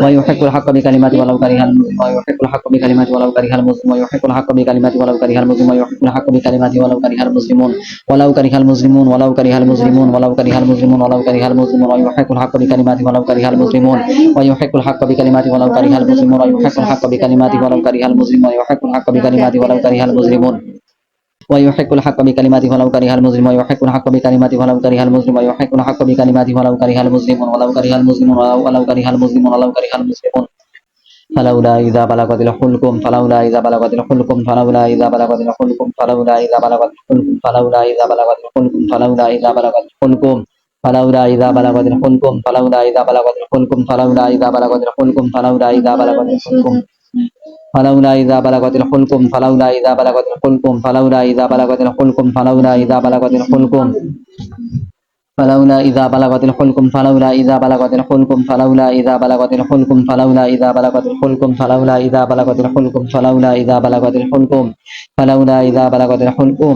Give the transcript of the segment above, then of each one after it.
ওয়া ইউহিকুল হাক্কা বিকালিমাতি ওয়া লাউ কারিহাল ওয়া ইউহিকুল হাক্কা বিকালিমাতি ওয়া লাউ কারিহাল মুসলিমুন ওয়া ইউহিকুল হাক্কা বিকালিমাতি ওয়া লাউ কারিহাল মুসলিমুন ওয়া ইউহিকুল হাক্কা বিকালিমাতি ওয়া লাউ কারিহাল মুসলিমুন ওয়া লাউ কারিহাল মুসলিমুন ওয়া লাউ কারিহাল মুসলিমুন ওয়া লাউ কারিহাল মুসলিমুন ওয়া লাউ কারিহাল মুসলিমুন ওয়া ইউহিকুল হাক্কা বিকালিমাতি ওয়া লাউ কারিহাল মুসলিমুন ওয়া ইউহিকুল হাক্কা বিকালিমাতি ওয়া লাউ কারিহাল মুসলিমুন ওয়া ইউহিকুল হাক্কা বিকালিমাতি ওয়া লাউ কারিহাল মুসলিমুন ওয়া ইউহিকুল হাক্কা বিকালিমাতি ওয়া লাউ মুসলিমুন ويحق الحق بكلماته ولو كره المسلم ويحق الحق بكلماته ولو كره المسلم ويحق الحق بكلماته ولو كره المسلمون ولو كره المسلمون ولو كره المسلمون ولو كره المسلمون فلولا إذا بلغت الحلقم فلولا إذا بلغت الحلقم فلولا إذا بلغت الحلقم فلولا إذا بلغت الحلقم فلولا إذا بلغت الحلقم فلولا إذا بلغت الحلقم فلولا إذا بلغت الحلقم فلولا إذا بلغت الحلقم فلولا إذا بلغت الحلقم فلولا إذا بلغت الحلقم فلولا إذا بلغت الحلقم فلولا إذا بلغت الحلقم فلولا إذا بلغت الحلقم فلولا إذا بلغت الحلقم فلولا إذا بلغت الحلقم فلولا إذا بلغت الحلقم فلولا إذا بلغت الحلقم فلولا إذا بلغت الحلقم فلولا إذا بلغت الحلقم فلولا إذا بلغت الحلقم فلولا إذا بلغت الحلقم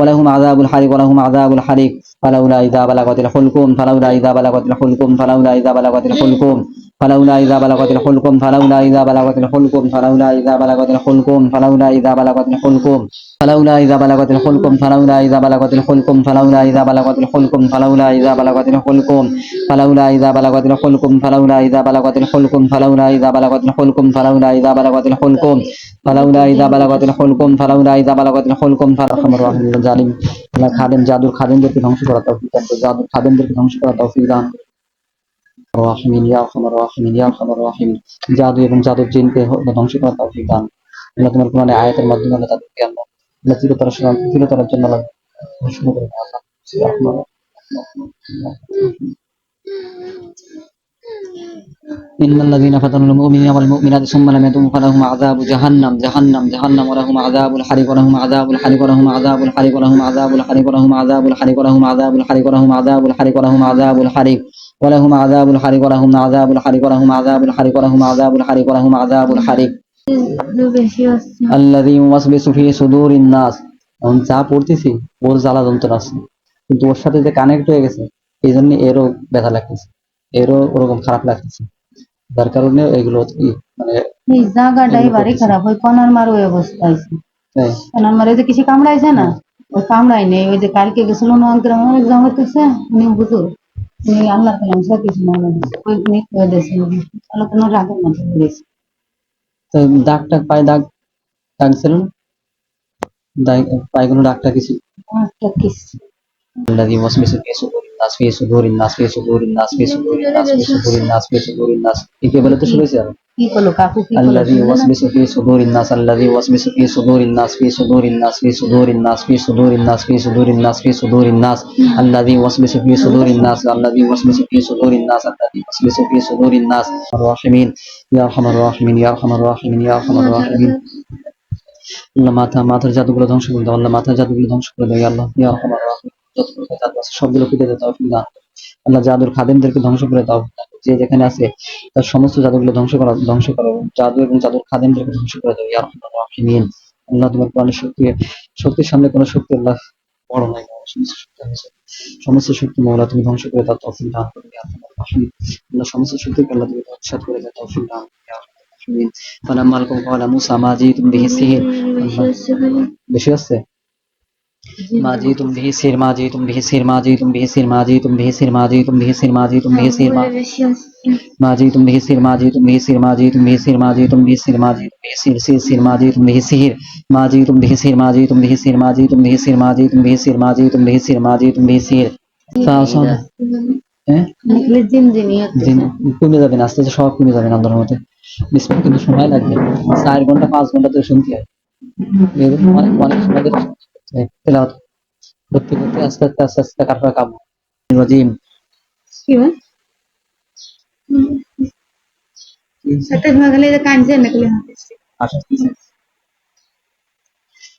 ولهم عذاب الحريق ولهم عذاب الحريق. فلولا إذا بلغت الحلقوم فلولا إذا بلغت الحلقوم فلولا إذا بلغت الحلقوم. ফালাউলা ইজা বালাগাতিল হুলকুম ফালাউলা ইজা বালাগাতিল হুলকুম ফালাউলা ইজা বালাগাতিল হুলকুম ফালাউলা ইজা বালাগাতিল হুলকুম ফালাউলা ইজা বালাগাতিল হুলকুম ফালাউলা ইজা বালাগাতিল হুলকুম ফালাউলা ইজা বালাগাতিল হুলকুম ফালাউলা ইজা বালাগাতিল হুলকুম ফালাউলা ইজা বালাগাতিল হুলকুম ফালাউলা ইজা বালাগাতিল হুলকুম ফালাউলা ইজা বালাগাতিল হুলকুম ফালাউলা ইজা বালাগাতিল হুলকুম ফালাউলা ইজা বালাগাতিল হুলকুম ফালাউলা ইজা বালাগাতিল হুলকুম ফালাউলা জালিম খাদেম জাদুর খাদেমদেরকে ধ্বংস করা তৌফিক জাদুর খাদেমদেরকে ধ্বংস করা তৌফিক দান রাহিমিন ইয়া আরহামার রাহিমিন ইয়া আরহামার রাহিম জাদু এবং জাদুর জিনকে ধ্বংস করা তৌফিক দান আল্লাহ তোমার কোরআনে আয়াতের মাধ্যমে আল্লাহ তাদেরকে আল্লাহ আল্লাহ চিরতর চিরতরের জন্য আল্লাহ ঘোষণা করে দাও আল্লাহ ইয়া আরহামার إن الذين فتنوا المؤمنين والمؤمنات ثم لم يتوبوا فلهم عذاب جهنم جهنم جهنم ولهم عذاب الحريق ولهم عذاب الحريق ولهم عذاب الحريق ولهم عذاب الحريق ولهم عذاب الحريق ولهم عذاب الحريق ولهم عذاب الحريق ولهم عذاب الحريق ওলাহুম আজাবুল হারিক ওলাহুম আজাবুল হারিক ওলাহুম আজাবুল হারিক ওলাহুম আজাবুল হারিক ওলাহুম আজাবুল হারিক আল্লাযী মুওয়াসবিসু ফি সুদুরিন নাস এখন যা পড়তেছি ওর জ্বালা যন্ত্রণা আছে। কিন্তু ওর সাথে যে কানেক্ট হয়ে গেছে এই জন্য এরও ব্যথা লাগতেছে। এরও ওরকম খারাপ লাগতেছে। যার কারণে এগুলো মানে এই বাড়ি খারাপ। ওই কনার মার ওই অবস্থা হয়েছে। হ্যাঁ। কনার মারে যে কিছু কামড়াইছে না ওই কামড়াই নেই। ওই যে কালকে গেছিল অঙ্কের আমার এক্সাম উনি বুঝুর আমি আল্লাহ পেলাম সব কিছু ওই অনেক করে দিয়েছিল আল্লাহ কোনো রাগের মতো করেছে তো দাগ টাগ পায়ে দাগ দাগ ছিল না পায়ে কোনো দাগ টাগ কিছু? দাগ টাগ কিছু? আল্লাহ দিবস বেশি পেয়েছিল নাস ফি সুদুরিন নাস ফি সুদুরিন নাস ফি সুদুরিন নাস ফি সুদুরিন নাস ফি সুদুরিন নাস কি বলে তো শুনেছি আর কি বলো কাকু কি বলো আল্লাযী ওয়াসবিসু ফি সুদুরিন নাস আল্লাযী ওয়াসবিসু ফি সুদুরিন নাস ফি সুদুরিন নাস ফি সুদুরিন নাস ফি সুদুরিন নাস ফি সুদুরিন নাস ফি সুদুরিন নাস আল্লাযী ওয়াসবিসু ফি সুদুরিন নাস আল্লাযী ওয়াসবিসু ফি সুদুরিন নাস আল্লাযী ওয়াসবিসু ফি সুদুরিন নাস রাহিমিন ইয়া আরহামার রাহিমিন আল্লাহ মাথা মাথার জাদুগুলো ধ্বংস করে দাও আল্লাহ মাথার জাদুগুলো ধ্বংস করে দাও আল্লাহ ইয়া আরহামার রাহিমিন যত প্রকার জাদু আছে সবগুলো কেটে দাও তৌফিক দান করো। আল্লাহ জাদুর খাদেমদেরকে ধ্বংস করে দাও যে যেখানে আছে তার সমস্ত জাদুগুলো ধ্বংস করা ধ্বংস করো জাদু এবং জাদুর খাদেমদেরকে ধ্বংস করে দাও ইয়া আরহামার রাহিমিন আল্লাহ তোমার কোরআনের শক্তি শক্তির সামনে কোনো শক্তি আল্লাহ বড় নাই সমস্ত শক্তি আছে সমস্ত শক্তি মৌলা তুমি ধ্বংস করে দাও তৌফিক দান করো ইয়া আরহামার রাহিমিন আল্লাহ সমস্ত শক্তিকে আল্লাহ তুমি ধ্বংস করে দাও তৌফিক দান করো ইয়া আরহামার রাহিমিন فلما لقوا قال موسى ما جئتم به السحر বেশি হচ্ছে माजी तुम भी सिर माजी तुम भी सिर माजी तुम भी सिर माजी तुम भी सिर माजी तुम भी सिर माजी तुम भी सिर माजी तुम भी सिर माजी तुम भी सिर माजी तुम भी सिर माजी तुम भी सिर माजी तुम भी सिर सिर सिर माजी तुम भी सिर माजी तुम भी सिर माजी तुम भी सिर माजी तुम भी सिर माजी तुम भी सिर माजी तुम भी सिर माजी तुम भी सिर ফাসন কমে যাবেন আস্তে আস্তে সব কমে যাবেন আল্লাহর মতে বিস্মিত কিন্তু সময় লাগবে চার ঘণ্টা পাঁচ ঘণ্টা তো শুনতে হয় অনেক অনেক সময় তেলাওয়াত করতে করতে আস্তে আস্তে আস্তে আস্তে কারফা কাম রাজিম কি হয় একটা ভাগলে কাঁদছে নিকলে আশা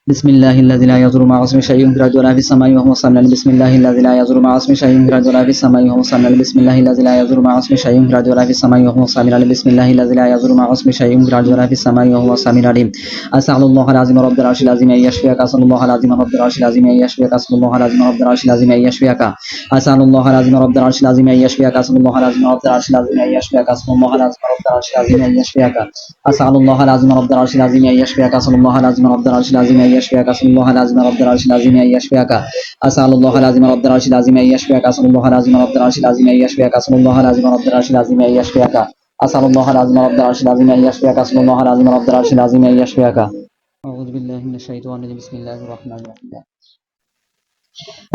بسم الله الذي لا يضر مع اسمه شيء الأرض ولا في السماء وهو العليم بسم الله الذي لا يضر مع اسمه شيء الأرض ولا في السماء وهو العليم بسم الله الذي لا يضر مع اسمه شيء الأرض ولا في السماء وهو العليم بسم الله الذي لا يضر مع اسمه شيء الأرض ولا في السماء وهو السميع العليم أسأل الله العظيم رب العرش العظيم أن يشفيك. أسأل الله العظيم رب العرش العظيم أن يشفيك. أسأل الله العظيم رب العرش العظيم أن يشفيك. أسأل الله العظيم رب العرش العظيم أن يشفيك. أسأل الله العظيم رب العرش العظيم أن يشفيك. أسأل الله العظيم رب العرش العظيم أن يشفيك. أسأل الله العظيم رب العرش العظيم أن يشفيك. أسأل الله العظيم رب العرش العظيم أن يشفيك. اسال الله العظيم رب العرش العظيم أن يشفيك. أسأل الله العظيم رب العرش العظيم أن يشفيك. اسال الله العظيم رب العرش العظيم أن يشفيك. اسال الله العظيم رب العرش العظيم أن يشفيك. أسأل الله العظيم رب العرش العظيم أن يشفيك. اسال الله العظيم رب العرش العظيم أن يشفيك. أعوذ بالله من الشيطان الرجيم. بسم الله الرحمن الرحيم.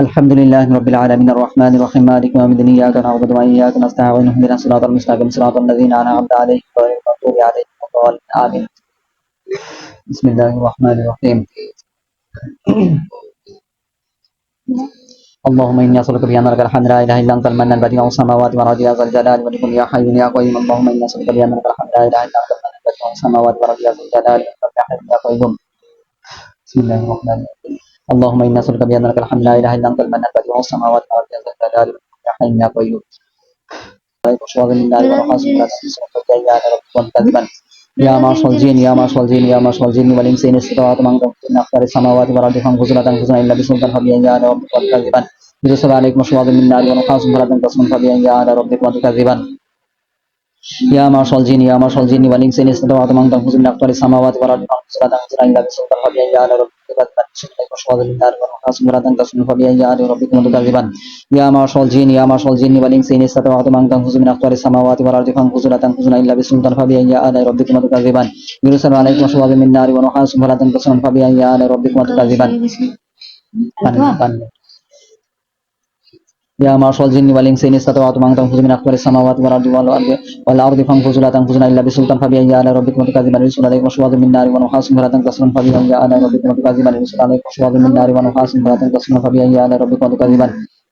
الحمد لله رب العالمين. الرحمن الرحيم. مالك يوم الدين. إياك نعبد وإياك نستعين. اهدنا الصراط المستقيم. صراط الذين أنعمت عليهم غير المغضوب عليهم ولا الضالين. آمين. بسم الله الرحمن الرحيم اللهم اني اسالك بان لك الحمد لا اله الا انت المنان بديع السماوات والارض يا ذا الجلال والاكرام يا حي يا قيوم اللهم اني اسالك بان لك الحمد لا اله الا انت المنان بديع السماوات والارض يا ذا الجلال والاكرام يا حي يا قيوم بسم الله الرحمن الرحيم اللهم اني اسالك بان لك الحمد لا اله الا انت المنان بديع السماوات والارض يا ذا الجلال والاكرام يا حي يا قيوم وشواظ من النار ونحاس من الجنة يا رب كذبا يا معشر الجن يا معشر الجن يا معشر الجن والانس ان استطعتم ان تنفذوا من اقطار السماوات والارض فانفذوا لا تنفذون الا بسلطان فبأي آلاء ربكم تكذبان يرسل عليكم شواظ من النار ونحاس فلا تنتصرون فبأي آلاء ربكم تكذبان يا معشر الجن يا معشر الجن والانس ان استطعتم ان تنفذوا من اقطار السماوات والارض فانفذوا لا تنفذون الا بسلطان فبأي آلاء ربكم تكذبان يرسل عليكم شواظ من النار ونحاس فلا تنتصرون فبأي آلاء ربكم تكذبان يا معشر الجن يا معشر الجن والانس ان استطعتم ان تنفذوا من اقطار السماوات والارض فانفذوا لا تنفذون الا بسلطان فبأي آلاء ربكم تكذبان يرسل عليكم شواظ من نار ونحاس فلا تنتصرون فبأي آلاء ربكم تكذبان يا معشر الجن والانس ان استطعتم ان تنفذوا من اقطار السماوات والارض والارض والارض فانفذوا لا تنفذون الا بسلطان فبأي آلاء ربكم تكذبان يرسل عليكم شواظ من نار ونحاس فلا تنتصرون فبأي آلاء ربكم تكذبان يرسل عليكم شواظ من نار ونحاس فلا تنتصرون فبأي آلاء ربكم تكذبان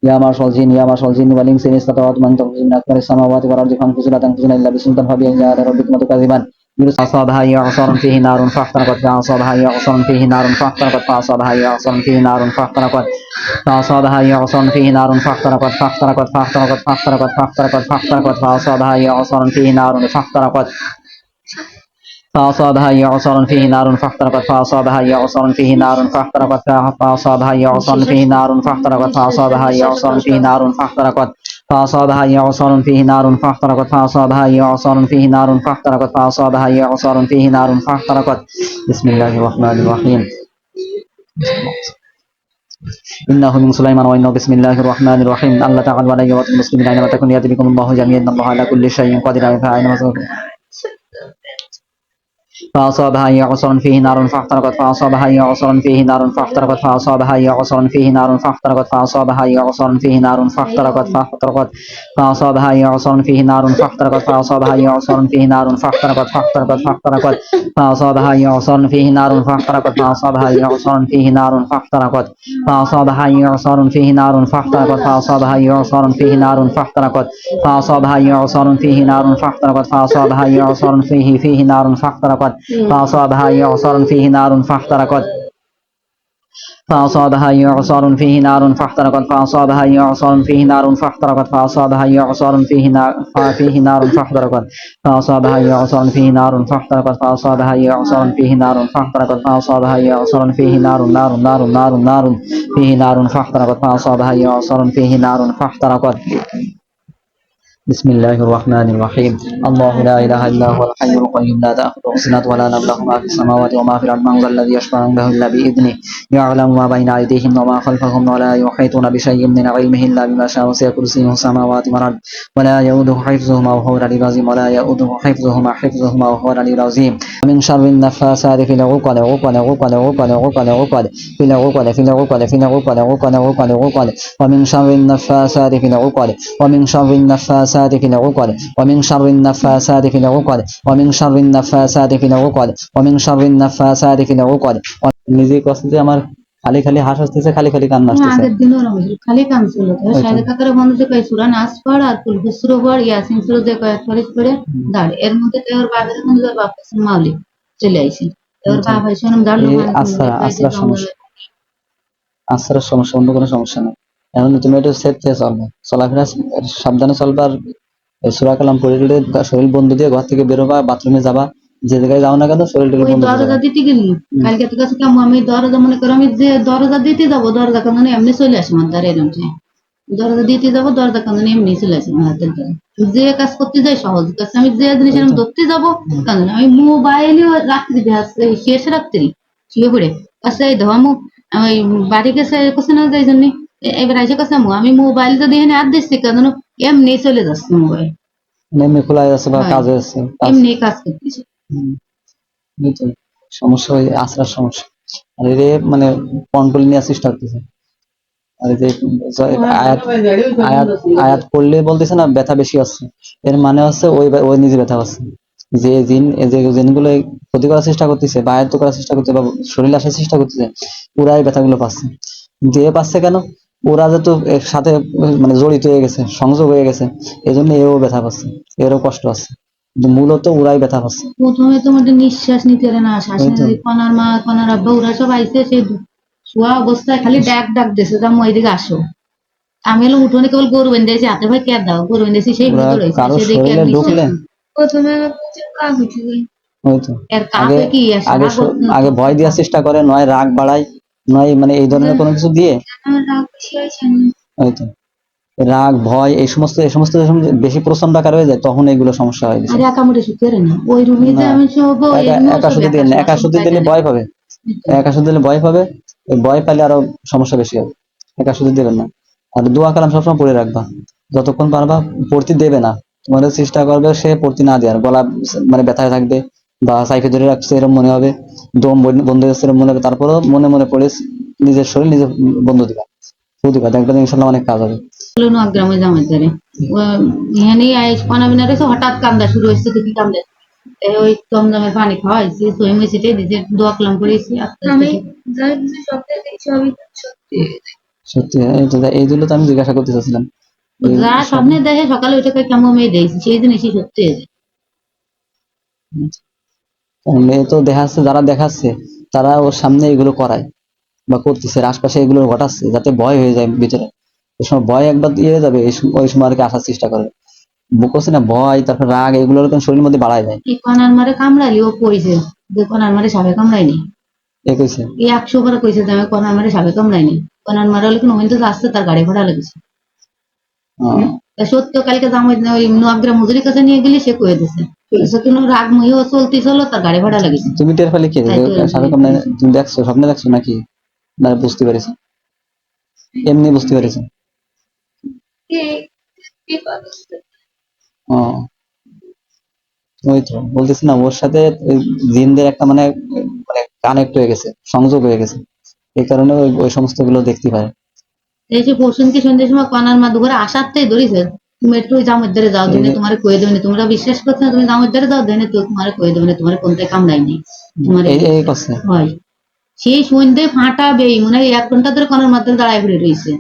يا معشر الجن يا معشر الجن والانس ان استطعتم ان تنفذوا من اقطار السماوات والارض فانفذوا لا تنفذون الا بسلطان فبأي آلاء ربكم تكذبان يرسل أصابها إعصار فيه نار فاحترقت فأصابها إعصار فيه نار فاحترقت فأصابها إعصار فيه نار فاحترقت فأصابها إعصار فيه نار فاحترقت فاحترقت فاحترقت فاحترقت فاحترقت فاحترقت فأصابها إعصار فيه نار فاحترقت فأصابها إعصار فيه نار فاحترقت فأصابها إعصار فيه نار فاحترقت فأصابها إعصار فيه نار فاحترقت فأصابها إعصار فيه نار فاحترقت فأصابها إعصار فيه نار فاحترقت فأصابها إعصار فيه نار فاحترقت فأصابها إعصار فيه نار فاحترقت. بسم الله الرحمن الرحيم. إنه من سليمان وإنه بسم الله الرحمن الرحيم. الله تعالى علي وعلى المسلمين أينما تكون يأتي بكم الله جميعا. الله على كل شيء قدير. فأينما فأصابها إعصار فيه نار فاحترقت فأصابها إعصار فيه نار فاحترقت فأصابها إعصار فيه نار فاحترقت فأصابها إعصار فيه نار فاحترقت فاحترقت فأصابها إعصار فيه نار فاحترقت فأصابها إعصار فيه نار فاحترقت فاحترقت فاحترقت فأصابها إعصار فيه نار فاحترقت فأصابها إعصار فيه نار فاحترقت فأصابها إعصار فيه نار فاحترقت فأصابها إعصار فيه نار فاحترقت فأصابها إعصار فيه نار فاحترقت فأصابها إعصار فيه فيه نار فاحترقت فأصابها إعصار فيه نار فاحترقت. فأصابها إعصار فيه نار فاحترقت. فأصابها إعصار فيه نار فاحترقت. فأصابها إعصار فيه نار فيه نار فاحترقت. فأصابها إعصار فيه نار فاحترقت. فأصابها إعصار فيه نار فاحترقت. فأصابها إعصار فيه نار نار نار نار نار فيه نار فاحترقت. فأصابها إعصار فيه نار فاحترقت. بسم الله الرحمن الرحيم الله لا اله الا هو الحي القيوم لا تاخذه سنه ولا له ما في السماوات وما في الأرض من ذا الذي يشفع عنده الا باذنه يعلم ما بين ايديهم وما خلفهم ولا يحيطون بشيء من علمه الا بما شاء وسع كرسيه السماوات والارض ولا يؤوده حفظهما وهو العظيم ولا يؤوده حفظهما حفظهما وهو العظيم ومن شر النفاثات في العقد عقد عقد عقد عقد عقد في العقد في العقد في العقد عقد عقد عقد ومن شر النفاثات في العقد ومن شر النفاثات في العقد ومن شر النفاثات في العقد ومن شر النفاثات في العقد ومن شر النفاثات في العقد নিজে কষ্ট যে আমার খালি খালি হাস আসতেছে খালি খালি কান্না আসতেছে আগের দিনও ওরকম হয়েছিল। খালি কাঁদছিল তো সাহেব কাকারে বন্ধ যে কয় সুরা নাচ পড় আর কুল হুসরো পড় ইয়াসিন সুরো যে কয় ফরিজ পড়ে দাঁড় এর মধ্যে তো ওর বাপের যখন ওর বাপ কাছে মাউলি চলে আইছে তো ওর বাপ আইসে ওরম দাঁড় এই আশ্রা- আশ্রার সমস্যা। আশ্রয়ের সমস্যা অন্য কোনো সমস্যা নেই এখন তুমি একটু সেফ থেকে চলবে চলাফেরা সাবধানে চলবা আর সুরা কালাম পড়ে টড়ে শরীর বন্ধ দিয়ে ঘর থেকে বেরোবা বাথরুমে যাবা যে জায়গায় যাও না কেন শরীর ওই বন্ধ দরজা। দিতে গেলি। কালকে তো কাছে কাম আমি দরজা মনে করো আমি যে দরজা দিতে যাব দরজা কান্দন এমনি চলে আসে আমার দ্বারা এরকম দরজা দিতে যাব দরজা কান্দন এমনি চলে আসে আমার হাতের দ্বারা। যে কাজ করতে যাই সহজ কাজ। আমি যে জিনিস আমি ধরতে যাব কান্দন আমি মোবাইলও রাত্রি শেষ রাত্রি শুয়ে পড়ে। কাছে ধোয়া মু আমি বাড়ি গেছে কাছে না যাই জন্য? এবার আমি মোবাইল যদি এখানে আর দিচ্ছি কান্দন এমনি চলে যাচ্ছে মোবাইল। মানে এমনি খোলা যাচ্ছে বা হয়। কাজ হচ্ছে এমনি কাজ করতেছে। সমস্যা আশ্রার সমস্যা। আর এর মানে কন্ট্রোল নেওয়ার চেষ্টা করতেছে। আর যে আয়াত আয়াত আয়াত পড়লে বলতেছে না ব্যথা বেশি আছে এর মানে হচ্ছে ওই ওই নিজে ব্যথা আছে যে জিন যে জিনগুলো ক্ষতি করার চেষ্টা করতেছে বা আয়ত্ত করার চেষ্টা করতেছে বা শরীরে আসার চেষ্টা করতেছে ওরাই ব্যথাগুলো পাচ্ছে। যে পাচ্ছে কেন? ওরা যেহেতু এর সাথে মানে জড়িত হয়ে গেছে সংযোগ হয়ে গেছে এই জন্য এও ব্যথা পাচ্ছে এরও কষ্ট আছে। মূলত ওরাই ব্যথা পাচ্ছে। প্রথমে তোমাদের নিঃশ্বাস নিতে পারে না শ্বাস তো। কনার মা কনার আব্বা ওরা সব আইসে সেই শোয়া অবস্থায় খালি ডাক ডাক দিয়েছে জামু এদিকে আসো। আমি হলো উঠোনে কেবল গরু বেঁধেছি হাতে ভাই কে দাও গরু বেঁধেছি সেই ভিতরে রয়েছে কারও শরীরে ঢুকলে? প্রথমে কাক উঠে গেল ওই তো। এর কাকে আগে কি আগে সারা স- বছর- আগে ভয় দেওয়ার চেষ্টা করে নয় রাগ বাড়ায়। নয় মানে এই ধরনের কোনো কিছু দিয়ে? আমার রাগ ভয় এই সমস্ত এই সমস্ত বেশি প্রচণ্ড আকার হয়ে যায় তখন এইগুলো সমস্যা হয়ে একা ওই রুমে যে আমি শুধু দিলে একা শুধু দিলে ভয় পাবে। একা শুধু দিলে ভয় পাবে। ভয় পেলে আরও সমস্যা বেশি হবে। একা শুধু দেবেন না। আর দোয়া কালাম সবসময় পড়ে রাখবা। যতক্ষণ পারবা পড়তে দেবে না। তোমাদের চেষ্টা করবে সে পড়তে না দেওয়ার। গলা মানে ব্যথায় থাকবে। বা সাইফে ধরে রাখছে এরকম মনে হবে। দম বন্ধ হয়ে যাচ্ছে এরকম মনে হবে। তারপরেও মনে মনে পড়ে নিজের শরীর নিজে বন্ধ দিবা। শুধু অনেক কাজ হবে। না গ্রামে জামাই ধরে এখানে আইস পানা হঠাৎ কান্দা শুরু হয়েছে তো কি পানি খাওয়াইছি সই মুই দিতে দোয়া কালাম করেছি আমি কিছু দেখছি সত্যি সত্যি এই তো এইগুলো তো আমি জিজ্ঞাসা করতে চাচ্ছিলাম। এই যা স্বপ্নে দেখে সকালে উঠে কেমন মেয়ে দিয়েছি সেই জিনিসই সত্যি এ তো দেখাচ্ছে যারা দেখাচ্ছে তারা ওর সামনে এগুলো করায় বা করতেছে আশপাশে এগুলো ঘটাচ্ছে যাতে ভয় হয়ে যায় ভিতরে। ওই সময় ভয় একবার ইয়ে যাবে ওই সময় আর কি আসার চেষ্টা করবে বুকছে না ভয় তারপর রাগ এগুলো তো শরীরের মধ্যে বাড়ায় যায় কনার মারে কামড়ালি ও কইছে যে কনার মারে সাপে কামড়ায়নি। এ কইছে? এই একশো করে কইছে যে আমি কনার মারে সাপে কামড়ায়নি। কনার মারা হলে কোনো তো আসছে তার গাড়ি ভাড়া লেগেছে। সত্য কালকে জামাই ওই নোয়াগ্রা মজুরি কাছে নিয়ে গেলি সে কয়ে দিছে। কোনো রাগ মহিও চলতে চলো তার গাড়ি ভাড়া লেগেছে তুমি টের পেলে কি? তুমি দেখছ স্বপ্নে দেখছ নাকি? না বুঝতে পেরেছ। এমনি বুঝতে পেরেছ? ও। ওই তো বলতেছি না ওর সাথে জিনদের একটা মানে মানে কানেক্ট হয়ে গেছে সংযোগ হয়ে গেছে। এই কারণে ওই ওই সমস্তগুলো দেখতে পায়। এই যে পরশুন সন্ধ্যের সময় কনার মা দুপুরে আসারটাই ধরিছে। তুমি একটু জামের দ্বারে যাও দিনে তোমার কয়ে দেবে না। তোমরা বিশ্বাস করছ না তুমি জামের দ্বারে যাও দিনে তো তোমার কয়ে দেবে না। তোমার কোনটা কামড়াই নেই তোমার হয়। সেই সন্ধ্যে ফাটা বেই মনে হয় এক ঘণ্টা ধরে কনার মাধ্যমে দাঁড়ায় ঘুরে রয়েছে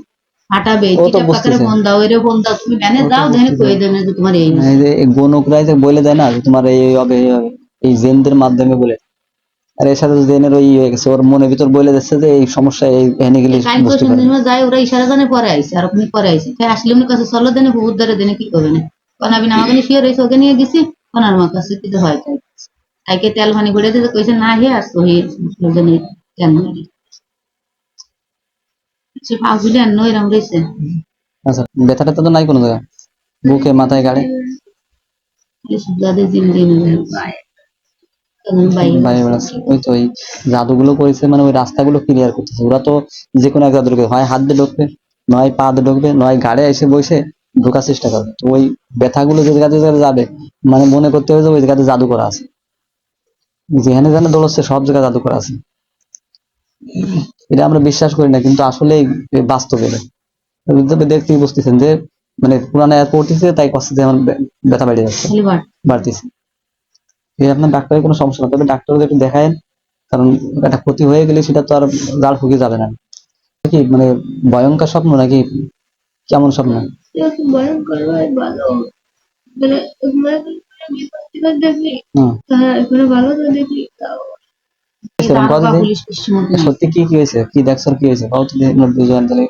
ফাটা বেই ও তো চিটা পাকারে ফোন দাও এরে ফোন দাও তুমি ব্যানে যাও দিনে কয়ে দেবে তোমার এই যে গণকরাই যে বলে দেয় না তোমার এই এই হবে এই হবে এই জেনদের মাধ্যমে বলে আর এর সাথে জেনের ওই ইয়ে হয়ে গেছে ওর মনের ভিতর বলে যাচ্ছে যে এই সমস্যা এই এনে গেলে বুঝতে পরশু পারে। দিন যায় ওরা ইশারা জানে পরে আইছে আর ওখানে পরে আইছে। তাই আসলে উনি কাছে চলো দেনে বহুত ধরে দেনে কি করবে না? কারণ আমি আমাকে নিয়ে শুয়ে রয়েছে ওকে নিয়ে গেছি ওনার মা কাছে কিছু হয় তাই। তাইকে তেল পানি ঘুরে দিতে কইছে না হে আর সহি লোকজনে কেন সে পাগুলি আর নই রাম রয়েছে আচ্ছা ব্যথাটা তো নাই কোনো জায়গায়? বুকে মাথায় গাড়ে? যাদের বাইরে বেড়াচ্ছে ওই তো ওই জাদুগুলো করেছে মানে ওই রাস্তাগুলো ক্লিয়ার করতেছে। ওরা তো যে কোনো এক জাদু ঢুকবে হয় হাত দিয়ে ঢুকবে নয় পা দিয়ে ঢুকবে নয় গাড়ে এসে বসে ঢোকার চেষ্টা করবে। তো ওই ব্যথাগুলো যে জায়গাতে যাবে মানে মনে করতে হবে যে ওই জায়গাতে জাদু করা আছে। যেখানে যেখানে দৌড়চ্ছে সব জায়গায় জাদু করা আছে। এটা আমরা বিশ্বাস করি না কিন্তু আসলে বাস্তব দেখতেই বুঝতেছেন যে মানে পুরানো এয়ার পড়তেছে তাই কষ্ট যেমন ব্যথা বেড়ে যাচ্ছে। বাড়তেছে। আপনার ডাক্তারের কোনো সমস্যা না তবে ডাক্তারকে একটু দেখায় কারণ একটা ক্ষতি হয়ে গেলে সেটা তো আর জাল ফুকে যাবে না। কি মানে ভয়ঙ্কর স্বপ্ন নাকি? কেমন স্বপ্ন? ভয়ঙ্কর ভালো। মানে সত্যি কি কি হয়েছে? কি দেখছ কি হয়েছে? দুজন তাহলে।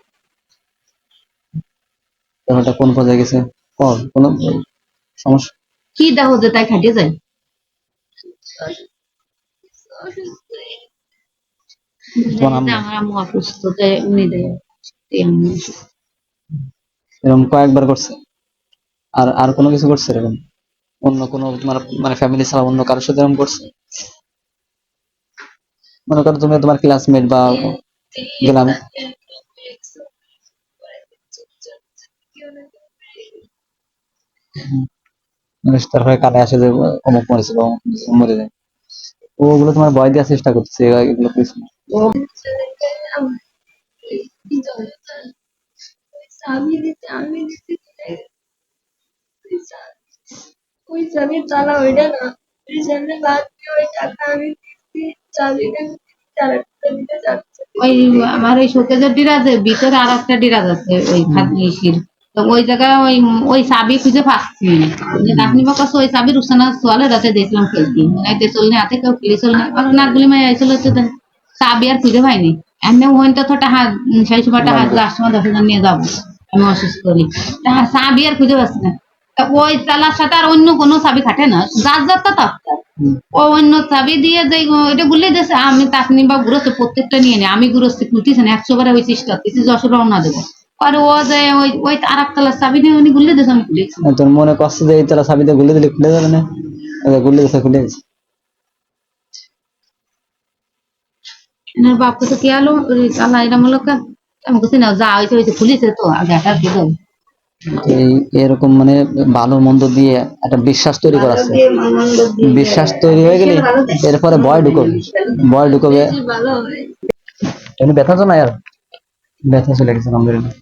ব্যাপারটা কোন পর্যায়ে গেছে? কোনো সমস্যা? কি দেখো যে তাই খাটিয়ে যায়? আমার আম্মু অসুস্থ উনি দেয় এরকম কয়েকবার করছে। আর আর কোনো কিছু করছে এরকম? অন্য কোনো তোমার মানে ফ্যামিলি ছাড়া অন্য কারোর সাথে এরকম করছে? মনে করো তুমি তোমার ক্লাসমেট বা গেলাম তারপরে কানে আসে যে, অমুক মরেছে বা অমুক মরে যায়। ওগুলো তোমার ভয় দেওয়ার চেষ্টা করছে এগুলো কিছু ওই ওইটা না। ওই ওই টাকা আমি চাবিটা ওই আমার ওই শোকেজের ডিরাজ ভিতরে আর একটা ডিরাজ আছে, ওই খাদির তো ওই জায়গায় ওই ওই চাবি খুঁজে পাচ্ছি নাতনি বাবা কাছে ওই চাবি রুসানা সোয়ালে রাতে দেখলাম খেলতি রাতে চলনে হাতে কেউ খেলে নাকগুলি মাই আইছিল হচ্ছে চাবি আর খুঁজে পাইনি এমনি ওইন তো থোটা হাত সেই সময়টা হাত লাস্ট সময় দশ হাজার নিয়ে যাব। আমি অসুস্থ করি তা চাবি আর খুঁজে পাচ্ছি না? ওই তালার সাথে আর অন্য কোনো চাবি খাটে না যার যার তো ও অন্য চাবি দিয়ে যে এটা গুলে দিয়েছে আমি তাকনি বা ঘুরোচ্ছে প্রত্যেকটা নিয়ে নি। আমি ঘুরোচ্ছি খুলতেছি না একশো বারে ওই চেষ্টা করতেছি যশোর রওনা দেবো আর ও যে ওই ওই আর একতলার চাবি দিয়ে উনি গুলে দিয়েছে আমি খুলেছি আর তোর মনে কষ্ট যে এই গুলে দিলে খুলে যাবে না? গুলে গেছে খুলে গেছে। এনার বাপকে তো কি আলো? আল্লাহ এরা মূলক আমি কিছু না যা হয়েছে হয়েছে খুলেছে তো আগে একটা কি দেবো। এই এরকম মানে ভালো মন্দ দিয়ে একটা বিশ্বাস তৈরি করা আছে। বিশ্বাস তৈরি হয়ে গেলে এরপরে ভয় ঢুকবে। ভয় ঢুকবে। ব্যথা তো নাই আর? ব্যথা চলে গেছে আলহামদুলিল্লাহ।